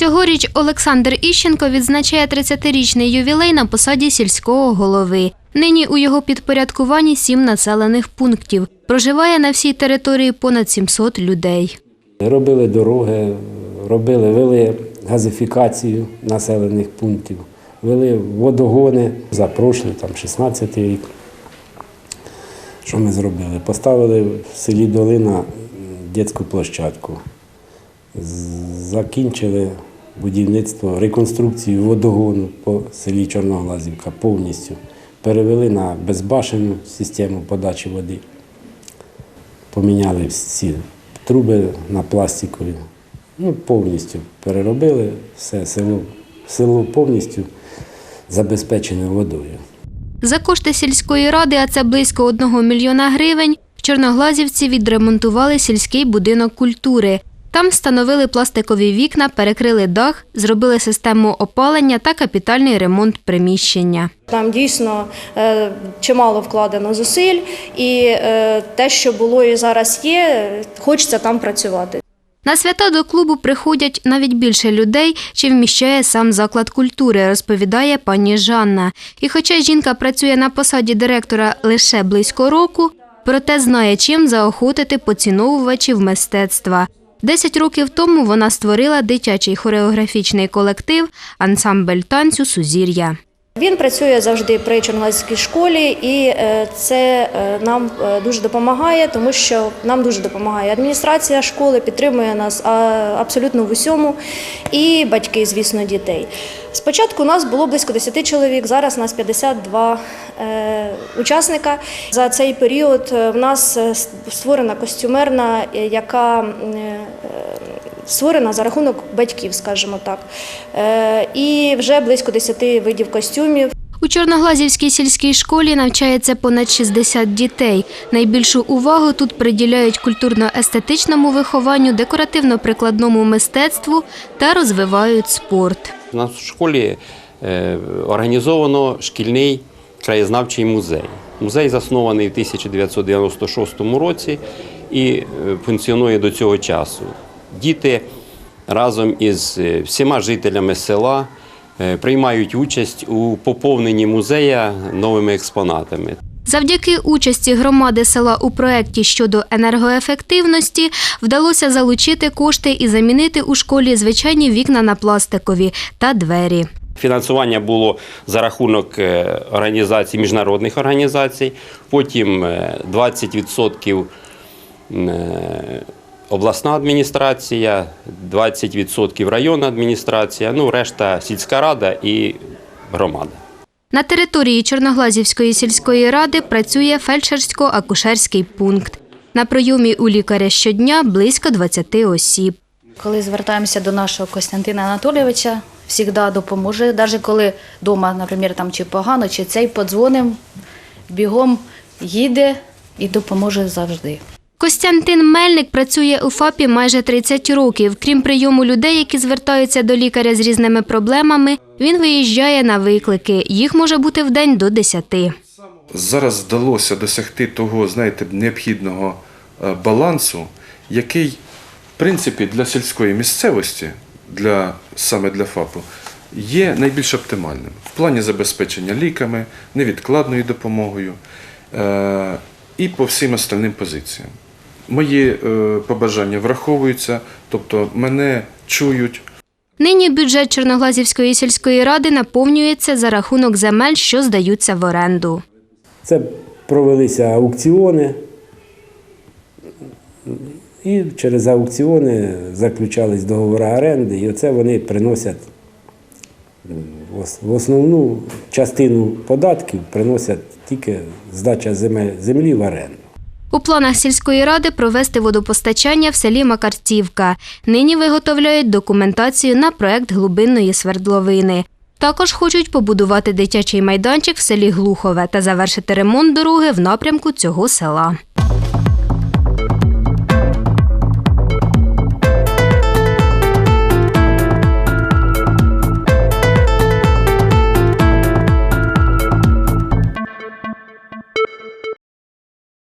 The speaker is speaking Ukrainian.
Цьогоріч Олександр Іщенко відзначає 30-річний ювілей на посаді сільського голови. Нині у його підпорядкуванні сім населених пунктів. Проживає на всій території понад 700 людей. Робили дороги, робили, вели газифікацію населених пунктів, вели водогони за там 16 рік. Що ми зробили? Поставили в селі Долина дитячу площадку. Закінчили будівництво, реконструкцію водогону по селі Чорноглазівка повністю. Перевели на безбашену систему подачі води. Поміняли всі труби на пластикові. Ну, повністю переробили все село. Село повністю забезпечене водою. За кошти сільської ради, а це близько 1 мільйона гривень, в Чорноглазівці відремонтували сільський будинок культури. Там встановили пластикові вікна, перекрили дах, зробили систему опалення та капітальний ремонт приміщення. Там дійсно е, чимало вкладено зусиль, і е, те, що було і зараз є, хочеться там працювати. На свята до клубу приходять навіть більше людей, чи вміщає сам заклад культури, розповідає пані Жанна. І хоча жінка працює на посаді директора лише близько року, проте знає, чим заохотити поціновувачів мистецтва. Десять років тому вона створила дитячий хореографічний колектив ансамбль танцю Сузір'я. Він працює завжди при Чорногазькій школі, і е, це е, нам е, дуже допомагає, тому що нам дуже допомагає адміністрація школи, підтримує нас абсолютно в усьому, і батьки, звісно, дітей. Спочатку нас було близько 10 чоловік, зараз нас 52 е, учасника. За цей період е, в нас е, створена костюмерна, е, яка е, створена за рахунок батьків, скажімо так. Е, І вже близько 10 видів костюмів. У Чорноглазівській сільській школі навчається понад 60 дітей. Найбільшу увагу тут приділяють культурно-естетичному вихованню, декоративно-прикладному мистецтву та розвивають спорт. У нас в школі е, організовано шкільний краєзнавчий музей. Музей заснований в 1996 році і е, функціонує до цього часу. Діти разом із е, всіма жителями села е, приймають участь у поповненні музея новими експонатами. Завдяки участі громади села у проєкті щодо енергоефективності вдалося залучити кошти і замінити у школі звичайні вікна на пластикові та двері. Фінансування було за рахунок е, організацій, міжнародних організацій, потім е, 20% е, обласна адміністрація, 20% районна адміністрація, ну решта сільська рада і громада. На території Чорноглазівської сільської ради працює фельдшерсько-акушерський пункт. На прийомі у лікаря щодня близько 20 осіб. Коли звертаємося до нашого Костянтина Анатолійовича, завжди допоможе. Навіть коли вдома, наприклад, там чи погано, чи цей подзвонимо, бігом їде і допоможе завжди. Костянтин Мельник працює у ФАПі майже 30 років. Крім прийому людей, які звертаються до лікаря з різними проблемами, він виїжджає на виклики. Їх може бути в день до 10. зараз вдалося досягти того, знаєте, необхідного е, балансу, який, в принципі, для сільської місцевості, для, саме для ФАПу, є найбільш оптимальним в плані забезпечення ліками, невідкладною допомогою е, і по всім остальним позиціям. Мої е, побажання враховуються, тобто мене чують, Нині бюджет Чорноглазівської сільської ради наповнюється за рахунок земель, що здаються в оренду. Це провелися аукціони, і через аукціони заключались договори оренди, і оце вони приносять в основну частину податків приносять тільки здача землі в оренду. У планах сільської ради провести водопостачання в селі Макарцівка. Нині виготовляють документацію на проект глибинної свердловини. Також хочуть побудувати дитячий майданчик в селі Глухове та завершити ремонт дороги в напрямку цього села.